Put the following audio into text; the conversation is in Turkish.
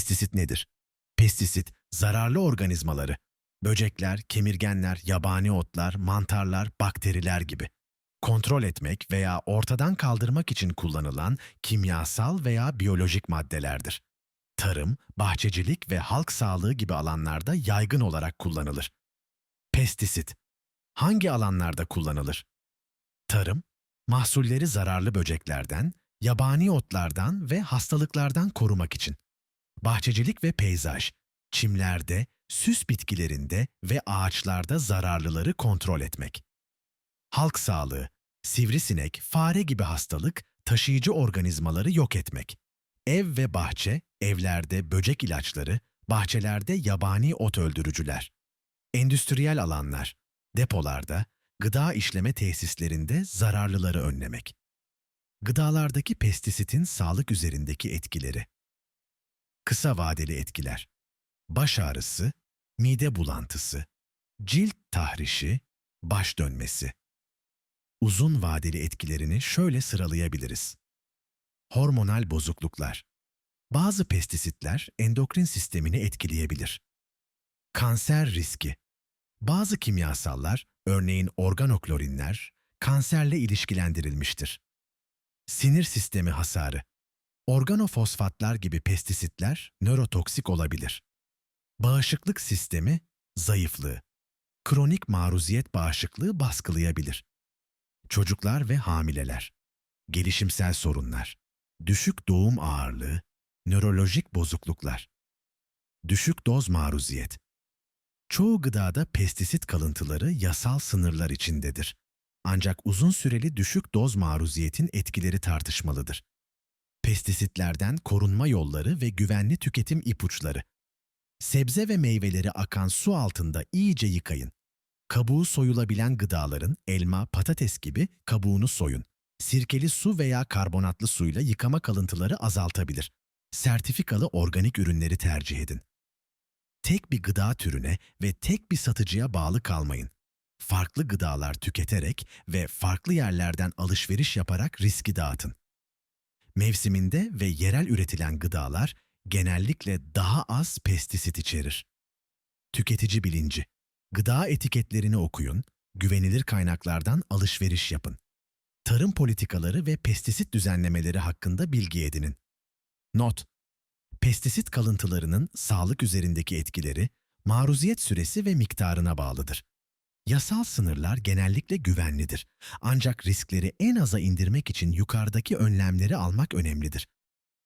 Pestisit nedir? Pestisit, zararlı organizmaları, böcekler, kemirgenler, yabani otlar, mantarlar, bakteriler gibi kontrol etmek veya ortadan kaldırmak için kullanılan kimyasal veya biyolojik maddelerdir. Tarım, bahçecilik ve halk sağlığı gibi alanlarda yaygın olarak kullanılır. Pestisit hangi alanlarda kullanılır? Tarım, mahsulleri zararlı böceklerden, yabani otlardan ve hastalıklardan korumak için. Bahçecilik ve peyzaj, çimlerde, süs bitkilerinde ve ağaçlarda zararlıları kontrol etmek. Halk sağlığı, sivrisinek, fare gibi hastalık, taşıyıcı organizmaları yok etmek. Ev ve bahçe, evlerde böcek ilaçları, bahçelerde yabani ot öldürücüler. Endüstriyel alanlar, depolarda, gıda işleme tesislerinde zararlıları önlemek. Gıdalardaki pestisitin sağlık üzerindeki etkileri. Kısa vadeli etkiler. Baş ağrısı, mide bulantısı, cilt tahrişi, baş dönmesi. Uzun vadeli etkilerini şöyle sıralayabiliriz. Hormonal bozukluklar. Bazı pestisitler endokrin sistemini etkileyebilir. Kanser riski. Bazı kimyasallar, örneğin organoklorinler, kanserle ilişkilendirilmiştir. Sinir sistemi hasarı. Organofosfatlar gibi pestisitler nörotoksik olabilir. Bağışıklık sistemi zayıflığı. Kronik maruziyet bağışıklığı baskılayabilir. Çocuklar ve hamileler. Gelişimsel sorunlar. Düşük doğum ağırlığı, nörolojik bozukluklar. Düşük doz maruziyet. Çoğu gıdada pestisit kalıntıları yasal sınırlar içindedir. Ancak uzun süreli düşük doz maruziyetin etkileri tartışmalıdır. Pestisitlerden korunma yolları ve güvenli tüketim ipuçları. Sebze ve meyveleri akan su altında iyice yıkayın. Kabuğu soyulabilen gıdaların elma, patates gibi kabuğunu soyun. Sirkeli su veya karbonatlı suyla yıkama kalıntıları azaltabilir. Sertifikalı organik ürünleri tercih edin. Tek bir gıda türüne ve tek bir satıcıya bağlı kalmayın. Farklı gıdalar tüketerek ve farklı yerlerden alışveriş yaparak riski dağıtın. Mevsiminde ve yerel üretilen gıdalar genellikle daha az pestisit içerir. Tüketici bilinci. Gıda etiketlerini okuyun, güvenilir kaynaklardan alışveriş yapın. Tarım politikaları ve pestisit düzenlemeleri hakkında bilgi edinin. Not: Pestisit kalıntılarının sağlık üzerindeki etkileri, maruziyet süresi ve miktarına bağlıdır. Yasal sınırlar genellikle güvenlidir. Ancak riskleri en aza indirmek için yukarıdaki önlemleri almak önemlidir.